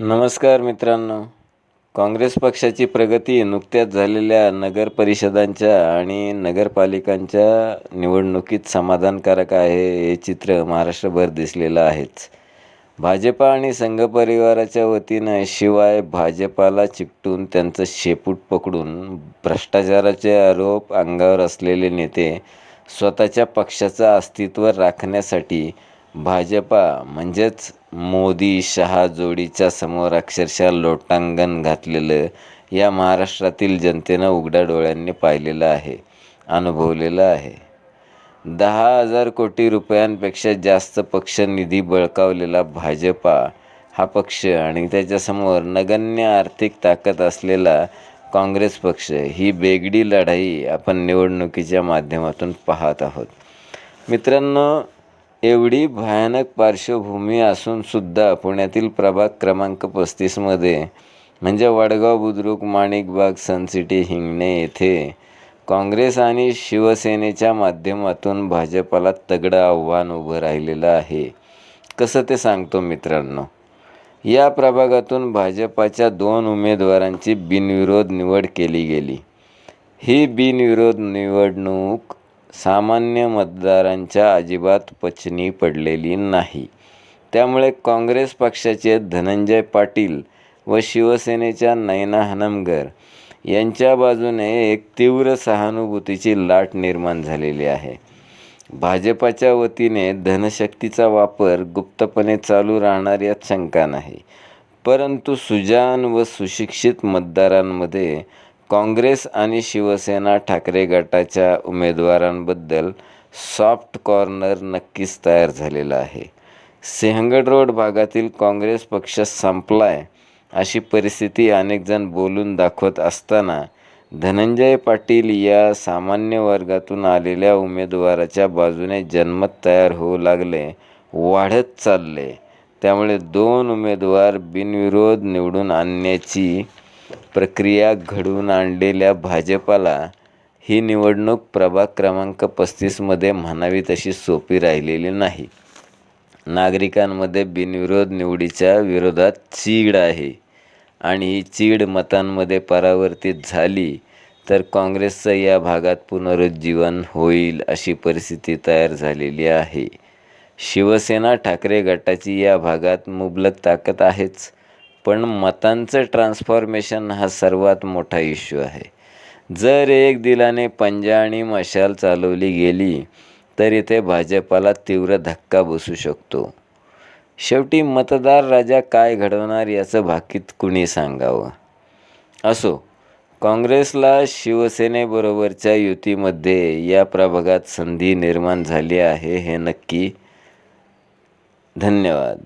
नमस्कार मित्रांनो. काँग्रेस पक्षाची प्रगती नुकत्याच झालेल्या नगर परिषदांच्या आणि नगरपालिकांच्या निवडणुकीत समाधानकारक आहे हे चित्र महाराष्ट्रभर दिसलेलं आहेच. भाजपा आणि संघ परिवाराच्या वतीनं शिवाय भाजपाला चिकटून त्यांचं शेपूट पकडून भ्रष्टाचाराचे आरोप अंगावर असलेले नेते स्वतःच्या पक्षाचं अस्तित्व राखण्यासाठी भाजपा म्हणजेच मोदी शहा जोडीच्या समोर अक्षरशः लोटांगण घातलेलं या महाराष्ट्रातील जनतेनं उघड्या डोळ्यांनी पाहिलेलं आहे अनुभवलेलं आहे. दहा हजार कोटी रुपयांपेक्षा जास्त पक्ष निधी बळकावलेला भाजपा हा पक्ष आणि त्याच्यासमोर नगण्य आर्थिक ताकद असलेला काँग्रेस पक्ष ही बेगडी लढाई आपण निवडणुकीच्या माध्यमातून पाहत आहोत. मित्रांनो एवढी भयानक पार्श्वभूमी असूनसुद्धा पुण्यातील प्रभाग क्रमांक पस्तीसमध्ये म्हणजे वडगाव बुद्रुक माणिकबाग सनसिटी हिंगणे येथे काँग्रेस आणि शिवसेनेच्या माध्यमातून भाजपाला तगडं आव्हान उभं राहिलेलं आहे. कसं ते सांगतो मित्रांनो? या प्रभागातून भाजपाच्या दोन उमेदवारांची बिनविरोध निवड केली गेली. ही बिनविरोध निवडणूक सामान्य मतदारांच्या अजिबात पचनी पडलेली नाही. त्यामुळे काँग्रेस पक्षाचे धनंजय पाटील व शिवसेनेच्या नयना हनमगर यांच्या बाजूने एक तीव्र सहानुभूतीची लाट निर्माण झालेली आहे. भाजपाच्या वतीने धनशक्तीचा वापर गुप्तपणे चालू राहणार यात शंका नाही. परंतु सुजान व सुशिक्षित मतदारांमध्ये काँग्रेस आणि शिवसेना ठाकरे गटाच्या उमेदवारांबद्दल सॉफ्ट कॉर्नर नक्कीच तयार झालेला आहे. सिंहगड रोड भागातील काँग्रेस पक्ष संपलाय अशी परिस्थिती अनेकजण बोलून दाखवत असताना धनंजय पाटील या सामान्य वर्गातून आलेल्या उमेदवाराच्या बाजूने जनमत तयार होऊ लागले वाढत चालले. त्यामुळे दोन उमेदवार बिनविरोध निवडून आणण्याची प्रक्रिया घडवून आणलेल्या भाजपाला ही निवडणूक प्रभाग क्रमांक पस्तीसमध्ये म्हणावी तशी सोपी राहिलेली नाही. नागरिकांमध्ये बिनविरोध निवडीच्या विरोधात चीड आहे आणि ही चीड मतांमध्ये परावर्तित झाली तर काँग्रेसचं या भागात पुनरुज्जीवन होईल अशी परिस्थिती तयार झालेली आहे. शिवसेना ठाकरे गटाची या भागात मुबलक ताकद आहेच. पण मतांचं ट्रान्सफॉर्मेशन हा सर्वात मोठा इश्यू आहे. जर एक दिलाने पंजा आणि मशाल चालवली गेली तर इथे भाजपाला तीव्र धक्का बसू शकतो. शेवटी मतदार राजा काय घडवणार याचं भाकीत कुणी सांगावं? असो काँग्रेसला शिवसेनेबरोबरच्या युतीमध्ये या प्रभागात संधी निर्माण झाली आहे हे नक्की. धन्यवाद.